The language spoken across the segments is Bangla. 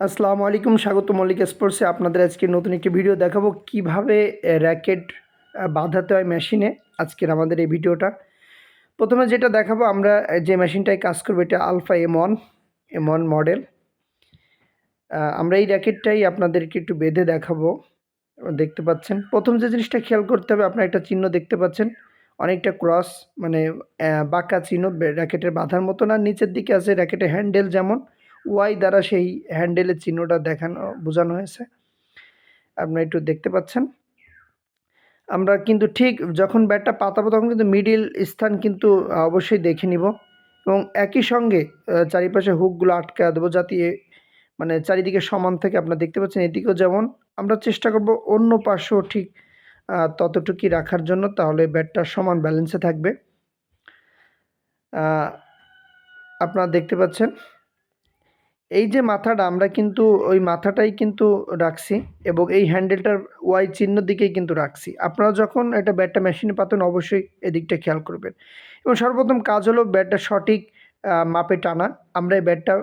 আসসালামু আলাইকুম, স্বাগত মল্লিক স্পোর্টসে। আপনাদের আজকে নতুন একটি ভিডিও দেখাবো কীভাবে র্যাকেট বাঁধাতে হয় মেশিনে আজকের আমাদের এই ভিডিওটা। প্রথমে যেটা দেখাবো, আমরা যে মেশিনটায় কাজ করব, এটা alpha M one M one model. আমরা এই র্যাকেটটাই আপনাদেরকে একটু বেঁধে দেখাবো। দেখতে পাচ্ছেন? প্রথম যে জিনিসটা খেয়াল করতে হবে, আপনার একটা চিহ্ন দেখতে পাচ্ছেন। অনেকটা ক্রস মানে বাঁকা চিহ্ন, র্যাকেটের বাঁধার মতো না নিচের দিকে আছে র্যাকেটের হ্যান্ডেল যেমন। ওয়াই দ্বারা সেই হ্যান্ডেলের চিহ্নটা দেখানো, বোঝানো হয়েছে। আপনারা একটু দেখতে পাচ্ছেন। আমরা কিন্তু ঠিক যখন ব্যাটটা পাতাবো তখন কিন্তু মিডিল স্থান কিন্তু অবশ্যই দেখে নিব এবং একই সঙ্গে চারিপাশে হুকগুলো আটকে দেবো যাতে মানে চারিদিকে সমান থেকে আপনারা দেখতে পাচ্ছেন। এদিকেও যেমন আমরা চেষ্টা করব অন্য পাশেও ঠিক ততটুকুই রাখার জন্য তাহলে ব্যাটটা সমান ব্যালেন্সে থাকবে। আপনারা দেখতে পাচ্ছেন। এই যে মাথাটা, আমরা কিন্তু ওই মাথাটাই কিন্তু রাখছি এবং এই হ্যান্ডেলটার ওয়াই চিহ্ন দিকেই কিন্তু রাখছি। আপনারা যখন এটা ব্যাটটা মেশিনে পাতেন, অবশ্যই এদিকটা খেয়াল করবেন। এবং সর্বপ্রথম কাজ হলো ব্যাটটা সঠিক মাপে টানা। আমরা এই ব্যাটটা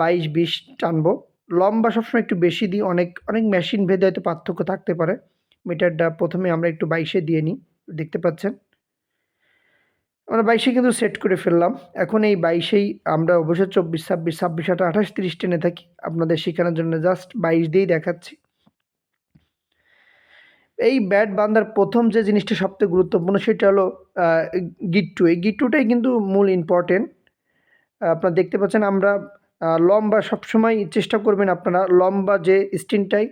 বাইশ, বিশ টানবো। লম্বা সবসময় একটু বেশি দিই, অনেক অনেক মেশিন ভেদে হয়তো পার্থক্য থাকতে পারে। মিটারটা প্রথমে আমরা একটু বাইশে দিয়ে নিই, দেখতে পাচ্ছেন? আমরা বাইশে কিন্তু সেট করে ফেললাম। এখন এই বাইশেই আমরা অবশ্যই চব্বিশ ছাব্বিশ ছাব্বিশ আঠাশ আঠাশ তিরিশ টেনে থাকি। আপনাদের শেখানোর জন্য জাস্ট বাইশ দিয়েই দেখাচ্ছি। এই ব্যাট বান্ধার প্রথম যে জিনিসটা সবথেকে গুরুত্বপূর্ণ সেটা হলো আহ, গিট্টু এই গিট্টুটাই কিন্তু মূল ইম্পর্টেন্ট আপনারা দেখতে পাচ্ছেন আমরা লম্বা সবসময় চেষ্টা করবেন আপনারা লম্বা যে স্টিনটাই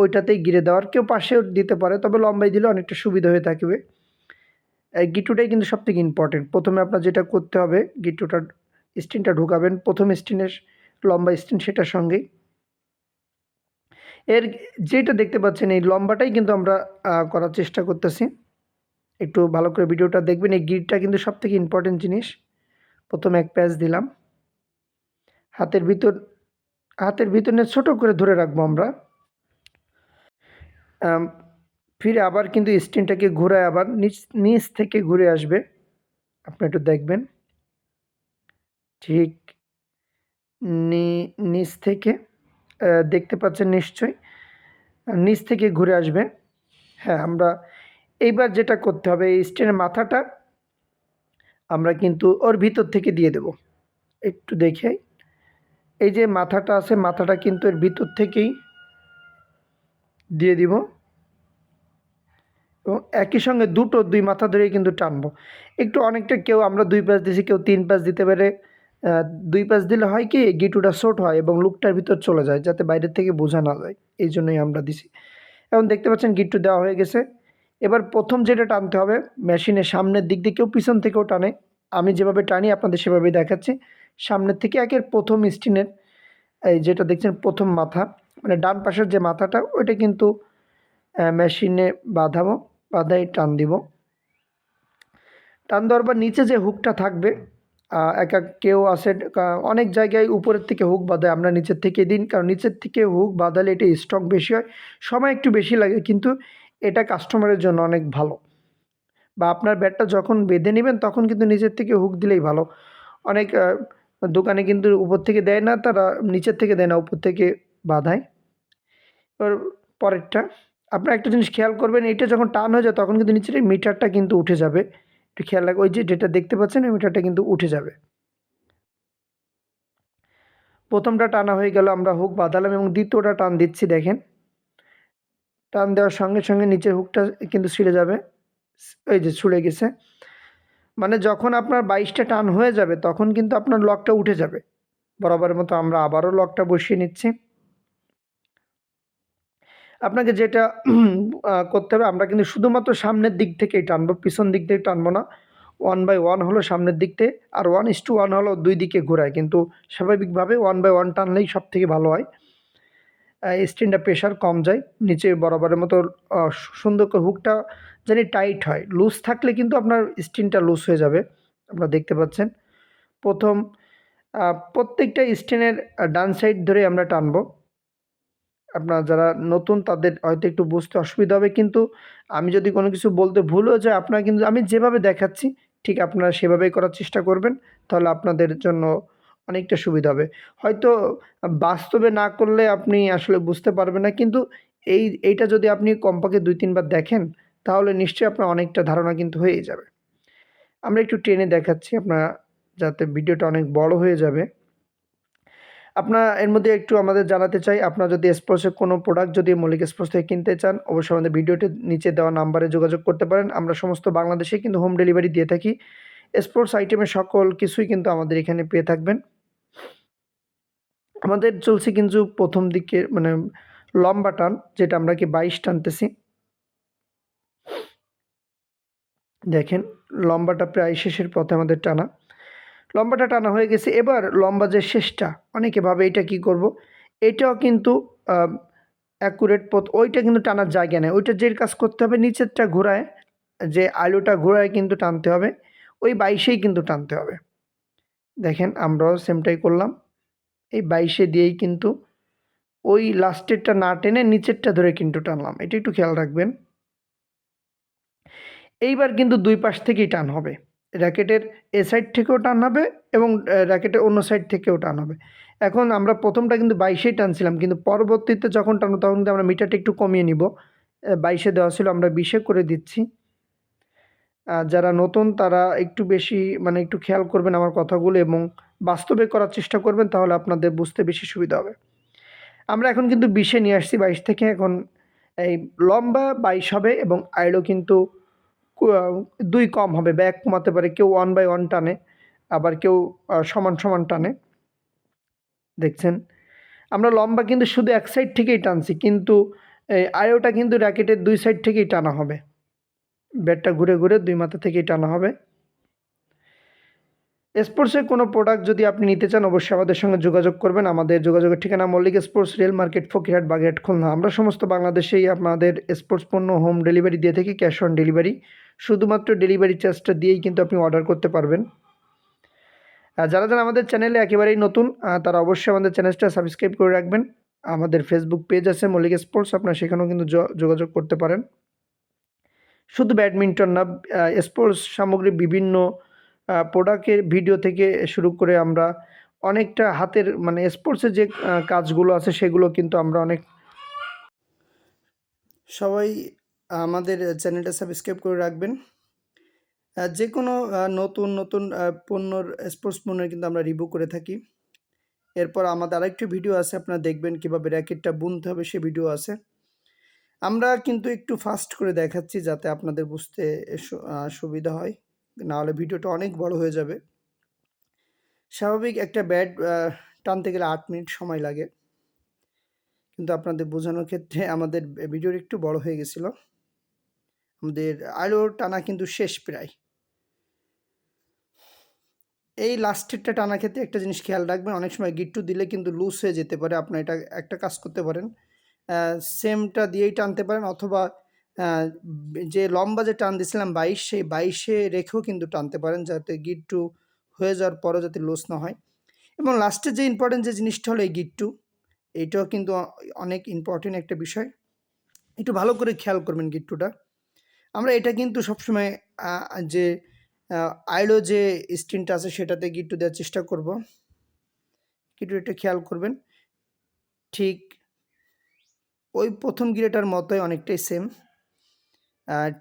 ওইটাতেই গিরে দেওয়ার। কেউ পাশেও দিতে পারে তবে লম্বাই দিলে অনেকটা সুবিধা হয়ে থাকবে। গিট্টুটাই কিন্তু সবথেকে ইম্পর্টেন্ট প্রথমে আপনার যেটা করতে হবে গিট্টুটার স্টিনটা ঢুকাবেন। প্রথম স্টিনের লম্বা স্টিন সেটার সঙ্গেই। এর যেটা দেখতে পাচ্ছেন এই লম্বাটাই কিন্তু আমরা করার চেষ্টা করতেছি। একটু ভালো করে ভিডিওটা দেখবেন। এই গিটটা কিন্তু সবথেকে ইম্পর্টেন্ট জিনিস। প্রথমে এক প্যাচ দিলাম। হাতের ভিতর হাতের ভিতরে ছোট করে ধরে রাখব আমরা। আম, ফিরে আবার কিন্তু স্টিনটাকে ঘুরায় আবার নিচ নিচ থেকে ঘুরে আসবে। আপনি একটু দেখবেন। ঠিক নিচ থেকে দেখতে পাচ্ছেন নিশ্চয়ই। নিচ থেকে ঘুরে আসবে। হ্যাঁ আমরা এইবার যেটা করতে হবে, এই স্টেনের মাথাটা আমরা কিন্তু ওর ভিতর থেকে দিয়ে দেব। একটু দেখে এই যে মাথাটা আছে, মাথাটা কিন্তু এর ভিতর থেকেই দিয়ে দিব। এবং একই সঙ্গে দুটো দুই মাথা ধরেই কিন্তু টানবো। একটু অনেকটা কেউ আমরা দুই পাশ দিছি, কেউ তিন পাশ দিতে পারে দুই পাশ দিলে হয় কি, গিটুটা শর্ট হয় এবং লুকটার ভিতর চলে যায়, যাতে বাইরের থেকে বোঝা না যায়। এই জন্যই আমরা দিছি। এখন দেখতে পাচ্ছেন গিট্টু দেওয়া হয়ে গেছে। এবার প্রথম যেটা টানতে হবে, মেশিনের সামনের দিক দিয়ে কেউ পিছন থেকেও টানে। আমি যেভাবে টানি, আপনাদের সেভাবেই দেখাচ্ছি। সামনের থেকে একের প্রথম স্টিনের, এই যেটা দেখছেন প্রথম মাথা মানে ডান পাশের যে মাথাটা, ওইটা কিন্তু মেশিনে বাঁধাবো। বাঁধাই টান দিব। টান দেওয়ার পর নিচে যে হুকটা থাকবে এক এক কেউ আছে অনেক জায়গায় উপরের থেকে হুক বাঁধায়, আমরা নিচের থেকে দিন, কারণ নিচের থেকে হুক বাঁধালে এটা স্ট্রং বেশি হয়, সময় একটু বেশি লাগে, কিন্তু এটা কাস্টমারের জন্য অনেক ভালো। বা আপনার ব্যাটটা যখন বেঁধে নেবেন, তখন কিন্তু নিচের থেকে হুক দিলেই ভালো। অনেক দোকানে কিন্তু উপর থেকে দেয় না, তারা নিচের থেকে দেয় না, উপর থেকে বাঁধায়। এবার পরেরটা। আপনার একটা জিনিস খেয়াল করবেন এটা যখন টান হয়ে যায় তখন কিন্তু নিচের মিটারটা কিন্তু উঠে যাবে। একটু খেয়াল রাখ ওই যে যেটা দেখতে পাচ্ছেন, ওই মিটারটা কিন্তু উঠে যাবে। প্রথমটা টানা হয়ে গেল, আমরা হুক বাঁধালাম এবং দ্বিতীয়টা টান দিচ্ছি, দেখেন। টান দেওয়ার সঙ্গে সঙ্গে নিচের হুকটা কিন্তু ছিঁড়ে যাবে, এই যে ছুড়ে গেছে। মানে যখন আপনার বাইশটা টান হয়ে যাবে, তখন কিন্তু আপনার লকটা উঠে যাবে। বরাবরের মতো আমরা আবারও লকটা বসিয়ে নিচ্ছি। আপনাকে যেটা করতে হবে, আমরা কিন্তু শুধুমাত্র সামনের দিক থেকেই টানবো, পিছন দিক থেকে টানবো না। ওয়ান বাই ওয়ান হলো সামনের দিক থেকে আর ওয়ান ইস টু ওয়ান হলো দুই দিকে ঘোরায়, কিন্তু স্বাভাবিকভাবে ওয়ান বাই ওয়ান টানলেই সব থেকে ভালো হয়। স্টিনটা প্রেশার কম যায়, নিচে বরাবরের মতো সুন্দর করে হুকটা জানি টাইট হয়। লুজ থাকলে কিন্তু আপনার স্টিনটা লুজ হয়ে যাবে, আপনারা দেখতে পাচ্ছেন। প্রথম প্রত্যেকটা স্টিনের ডান সাইড ধরে আমরা টানবো। আপনারা যারা নতুন, তাদের হয়তো একটু বুঝতে অসুবিধা হবে। কিন্তু আমি যদি কোনো কিছু বলতে ভুল হয়ে যায়, আপনারা কিন্তু, আমি যেভাবে দেখাচ্ছি, ঠিক আপনারা সেভাবেই করার চেষ্টা করবেন, তাহলে আপনাদের জন্য অনেকটা সুবিধা হবে। হয়তো বাস্তবে না করলে আপনি আসলে বুঝতে পারবেন না, কিন্তু এই, এইটা যদি আপনি কমপক্ষে দুই, তিনবার দেখেন, তাহলে নিশ্চয়ই আপনার অনেকটা ধারণা কিন্তু হয়েই যাবে। আমরা একটু টেনে দেখাচ্ছি, আপনার যাতে ভিডিওটা অনেক বড় হয়ে যাবে। আপনার, এর মধ্যে একটু আমাদের জানাতে চাই, আপনার যদি স্পোর্টসের কোনো প্রোডাক্ট যদি মল্লিক স্পোর্টস থেকে কিনতে চান, অবশ্যই আমাদের ভিডিওটির নিচে দেওয়া নাম্বারে যোগাযোগ করতে পারেন। আমরা সমস্ত বাংলাদেশে কিন্তু হোম ডেলিভারি দিয়ে থাকি। স্পোর্টস আইটেমের সকল কিছুই কিন্তু আমাদের এখানে পেয়ে থাকবেন। আমাদের চলছে কিন্তু প্রথম দিকে মানে লম্বা টান, যেটা আমরা কি বাইশ টানতেছি। দেখেন, লম্বাটা প্রায় শেষের পথে আমাদের টানা। লম্বাটা টানা হয়ে গেছে। এবার লম্বা যে শেষটা, অনেকে ভাবে এটা কি করব? এটাও কিন্তু অ্যাকুরেট পথ, ওইটা কিন্তু টানার জায়গা নেই। ওইটা যে কাজ করতে হবে নিচেরটা ঘোরায়, যে আলুটা ঘোরায় কিন্তু টানতে হবে, ওই বাইশেই কিন্তু টানতে হবে। দেখেন, আমরাও সেমটাই করলাম। এই বাইশে দিয়েই কিন্তু ওই লাস্টেরটা না টেনে নিচেরটা ধরে কিন্তু টানলাম। এটা একটু খেয়াল রাখবেন। এইবার কিন্তু দুই পাশ থেকেই টান হবে। র্যাকেটের এ সাইড থেকেও টান হবে এবং র্যাকেটের অন্য সাইড থেকেও টান হবে। এখন আমরা প্রথমটা কিন্তু বাইশেই টানছিলাম, কিন্তু পরবর্তীতে যখন টানবো তখন কিন্তু আমরা মিটারটা একটু কমিয়ে নিব। বাইশে দেওয়া ছিল, আমরা বিশে করে দিচ্ছি। যারা নতুন তারা একটু বেশি মানে একটু খেয়াল করবেন আমার কথাগুলো এবং বাস্তবে করার চেষ্টা করবেন, তাহলে আপনাদের বুঝতে বেশি সুবিধা হবে। আমরা এখন কিন্তু বিশে নিয়ে আসছি বাইশ থেকে, এখন এই লম্বা বাইশ হবে এবং আইলো কিন্তু দুই কম হবে বা এক কমাতে পারে। কেউ ওয়ান বাই ওয়ান টানে, আবার কেউ সমান সমান টানে। দেখছেন? আমরা লম্বা কিন্তু শুধু এক সাইড থেকেই টানছি, কিন্তু আয়োটা কিন্তু র্যাকেটের দুই সাইড থেকেই টানা হবে। ব্যাটটা ঘুরে ঘুরে দুই মাথা থেকেই টানা হবে। স্পোর্টসের কোনো প্রোডাক্ট যদি আপনি নিতে চান, অবশ্যই আমাদের সঙ্গে যোগাযোগ করবেন। আমাদের যোগাযোগের ঠিকানা Mallik sports rail market Fakirhat Bagerhat Khulna. আমরা সমস্ত বাংলাদেশেই আপনাদের স্পোর্টস পণ্য হোম ডেলিভারি দিয়ে থাকি ক্যাশ অন ডেলিভারি শুধুমাত্র ডেলিভারি চার্জটা দিয়েই কিন্তু আপনি অর্ডার করতে পারবেন। যারা যারা আমাদের চ্যানেলে একেবারেই নতুন তারা অবশ্যই আমাদের চ্যানেলটা সাবস্ক্রাইব করে রাখবেন। আমাদের ফেসবুক পেজ আছে, মল্লিক স্পোর্টস আপনারা সেখানেও কিন্তু যোগাযোগ করতে পারেন। শুধু ব্যাডমিন্টন না স্পোর্টস সামগ্রী বিভিন্ন প্রোডাক্টের ভিডিও থেকে শুরু করে আমরা অনেকটা হাতের মানে স্পোর্টসের যে কাজগুলো আছে সেগুলো কিন্তু আমরা অনেক সবাই আমাদের চ্যানেলটা সাবস্ক্রাইব করে রাখবেন। যে কোনো নতুন নতুন পণ্যর স্পোর্টস পণ্যের কিন্তু আমরা রিভিউ করে থাকি। এরপর আমাদের আরেকটি ভিডিও আছে, আপনারা দেখবেন কীভাবে র্যাকেটটা বুনতে হবে, সে ভিডিও আছে। আমরা কিন্তু একটু ফাস্ট করে দেখাচ্ছি যাতে আপনাদের বুঝতে সুবিধা হয়। নাহলে ভিডিওটা অনেক বড় হয়ে যাবে। স্বাভাবিক একটা ব্যাট টানতে গেলে আট মিনিট সময় লাগে। কিন্তু আপনাদের বোঝানোর ক্ষেত্রে আমাদের ভিডিওর একটু বড় হয়ে গেছিল। আমাদের আলোর টানা কিন্তু শেষ প্রায়। এই লাস্টেরটা টানা ক্ষেত্রে একটা জিনিস খেয়াল রাখবেন, অনেক সময় গিট্টু দিলে কিন্তু লুজ হয়ে যেতে পারে আপনার এটা একটা কাজ করতে পারেন। সেমটা দিয়েই টানতে পারেন অথবা যে লম্বা যে টান দিয়েছিলাম বাইশ, সেই বাইশে রেখেও কিন্তু টানতে পারেন যাতে গিট্টু হয়ে যাওয়ার পরও যাতে লুজ না হয়। এবং লাস্টে যে ইম্পর্টেন্ট যে জিনিসটা হলো এই গিট্টু এইটাও কিন্তু অনেক ইম্পর্টেন্ট একটা বিষয়। একটু ভালো করে খেয়াল করবেন গিট্টুটা আমরা এটা কিন্তু সবসময় যে আইলো যে স্ক্রিনটা আছে সেটাতে গিট্টু দেওয়ার চেষ্টা করব। গিট্টু একটু খেয়াল করবেন, ঠিক ওই প্রথম গিরেটার মতোই অনেকটাই সেম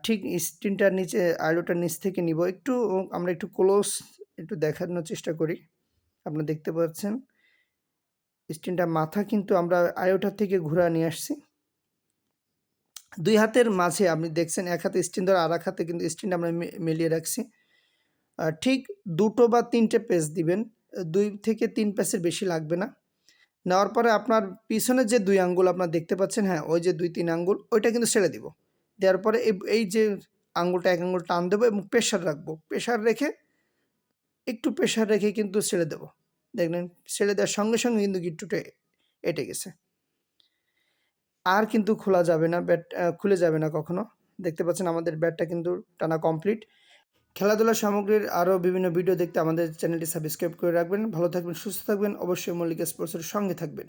ঠিক স্ক্রিনটার নিচে আইলোটার নিচ থেকে নিব। একটু আমরা একটু ক্লোজ একটু দেখানোর চেষ্টা করি। আপনারা দেখতে পাচ্ছেন স্ক্রিনটা মাথা কিন্তু আমরা আয়োটার থেকে ঘুরা নিয়ে আসছি। দুই হাতের মাঝে আপনি দেখছেন এক হাতে স্ক্রিন ধরে আর এক হাতে কিন্তু স্ক্রিনটা আমরা মিলিয়ে রাখছি ঠিক দুটো বা তিনটে পেজ দিবেন দুই থেকে তিন পেজের বেশি লাগবে না নেওয়ার পরে আপনার পিছনের যে দুই আঙ্গুল আপনার দেখতে পাচ্ছেন হ্যাঁ ওই যে দুই তিন আঙ্গুল ওইটা কিন্তু ছেড়ে দিব দেওয়ার পরে এই যে আঙ্গুলটা এক আঙ্গুল টান দেবো এবং প্রেশার রাখব প্রেশার রেখে একটু প্রেশার রেখে কিন্তু ছেড়ে দেবো দেখলেন ছেড়ে দেওয়ার সঙ্গে সঙ্গে কিন্তু গিট্টুটা এটে গেছে আর কিন্তু খোলা যাবে না, ব্যাট খুলে যাবে না কখনো। দেখতে পাচ্ছেন আমাদের ব্যাটটা কিন্তু টানা কমপ্লিট খেলাধুলা সামগ্রীর আরও বিভিন্ন ভিডিও দেখতে আমাদের চ্যানেলটি সাবস্ক্রাইব করে রাখবেন। ভালো থাকবেন, সুস্থ থাকবেন। অবশ্যই মল্লিকা স্পোর্টসের সঙ্গে থাকবেন।